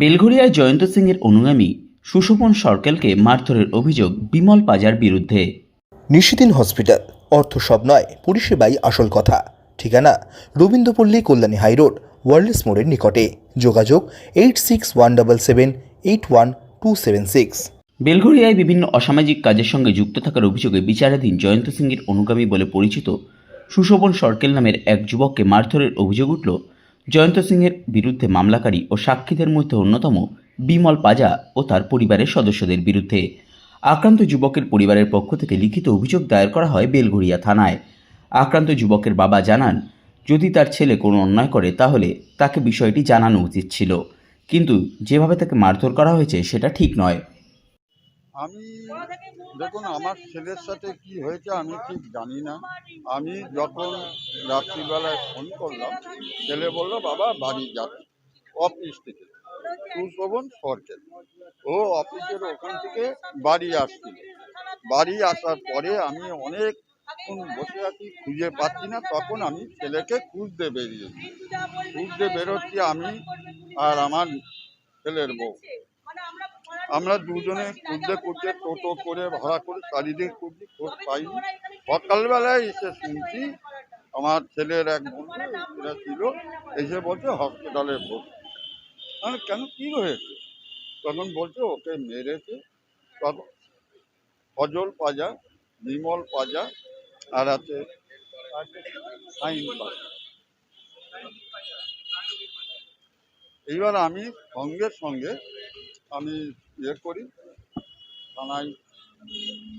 বেলঘরিয়ায় জয়ন্ত সিংয়ের অনুগামী সুশোভন সরকেলকে মারধরের অভিযোগ বিমল পাজার বিরুদ্ধে। নিশিদিন হসপিটাল অর্থ সব নয় পরিষেবাই আসল কথা। ঠিকানা রবীন্দ্রপল্লী কল্যাণী হাইরোড ওয়ার্ল্ডস মোড়ের নিকটে। যোগাযোগ eight six one double seven eight one two seven six. বেলঘরিয়ায় বিভিন্ন অসামাজিক কাজের সঙ্গে যুক্ত থাকার অভিযোগে বিচারাধীন জয়ন্ত সিংয়ের অনুগামী বলে পরিচিত সুশোভন সরকেল নামের এক যুবককে মারধরের অভিযোগ উঠল জয়ন্ত সিংয়ের বিরুদ্ধে মামলাকারী ও সাক্ষীদের মধ্যে অন্যতম বিমল পাজা ও তার পরিবারের সদস্যদের বিরুদ্ধে। আক্রান্ত যুবকের পরিবারের পক্ষ থেকে লিখিত অভিযোগ দায়ের করা হয় বেলঘরিয়া থানায়। আক্রান্ত যুবকের বাবা জানান, যদি তার ছেলে কোনো অন্যায় করে, তাহলে তাকে বিষয়টি জানানো উচিত ছিল। কিন্তু যেভাবে তাকে মারধর করা হয়েছে, সেটা ঠিক নয়। আমি দেখুন, আমার ছেলের সাথে কি হয়েছে আমি ঠিক জানি না। আমি যখন রাত্রিবেলায় ফোন করলাম, ছেলে বলল, বাবা, বাড়ি যাচ্ছে। অফিস থেকে। সুশোভন সরকার। ও অফিসের ওখান থেকে বাড়ি আসছিল। বাড়ি আসার পরে আমি অনেকক্ষণ বসে আছি, খুঁজে পাচ্ছি না। তখন আমি ছেলেকে খুঁজতে বেরিয়েছি। খুঁজতে বেরোচ্ছি আমি আর আমার ছেলের বউ। আমরা দুজনে খুঁজতে খুঁজতে টোটো করে, ভাড়া করে চারিদিকে খুঁজছি খোঁজ পাইনি সকালবেলায় এসে শুনছি, আমার ছেলের এক বন্ধু ছিল, এসে বলছে হসপিটালে ভর্তি। আমি কেন? কি হয়েছে? তখন বলছে, ওকে মেরেছে। তখন ফজল পাজা, বিমল পাজা, আর আছে আইন পাজা। এইবার আমি সঙ্গে সঙ্গে আমি ইয়ে করি, থানায়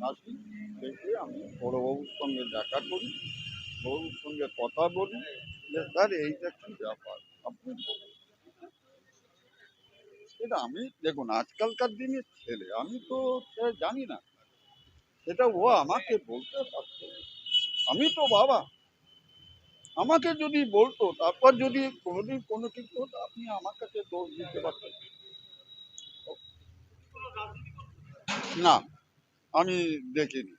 আসি, দেখে আমি বড়োবাবুর সঙ্গে দেখা করি বাবুর সঙ্গে কথা বলি, যে স্যার, এইটা কি ব্যাপার? আপনি সেটা আমি, দেখুন, আজকালকার দিনের ছেলে, আমি তো জানি না। সেটা ও আমাকে বলতে পারতো। আমি তো বাবা। আমাকে যদি বলতো, তারপর যদি কোনোদিন কোনো কিছু হতো, আপনি আমার কাছে দোষ দিতে পারতেন। না আমি দেখিনি।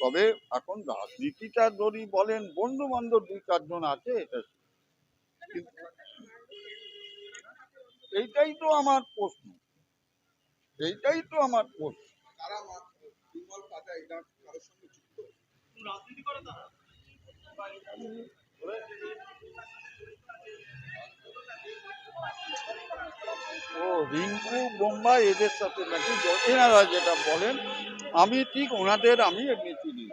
তবে এখন রাজনীতিটা যদি বলেন বন্ধু বান্ধব দুই চারজন আছে এটা এইটাই তো আমার প্রশ্ন। এইটাই তো আমার প্রশ্ন। ও রিঙ্কু বোম্বাই এদের সাথে নাকি এনারা যেটা বলেন আমি ঠিক ওনাদের আমি এমনি চিনি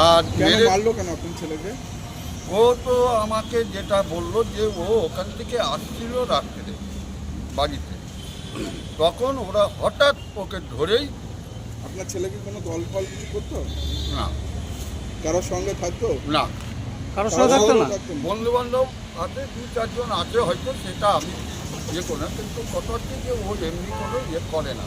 আর মারলো কেন আপনার ছেলেকে? ও তো আমাকে যেটা বলল যে ও ওখান থেকে আসছিল রাত্রে বাড়িতে। তখন ওরা হঠাৎ ওকে ধরেই আপনার ছেলে কি কোনো দল ফল কিছু করতো? না। কারোর সঙ্গে থাকতো? না। কারোর সঙ্গে থাকতো না? বন্ধু বান্ধব আছে, দু চারজন আছে হয়তো, সেটা আমি ইয়ে করি না, কিন্তু কত হচ্ছে যে ও এমনি কোনো ইয়ে করে না।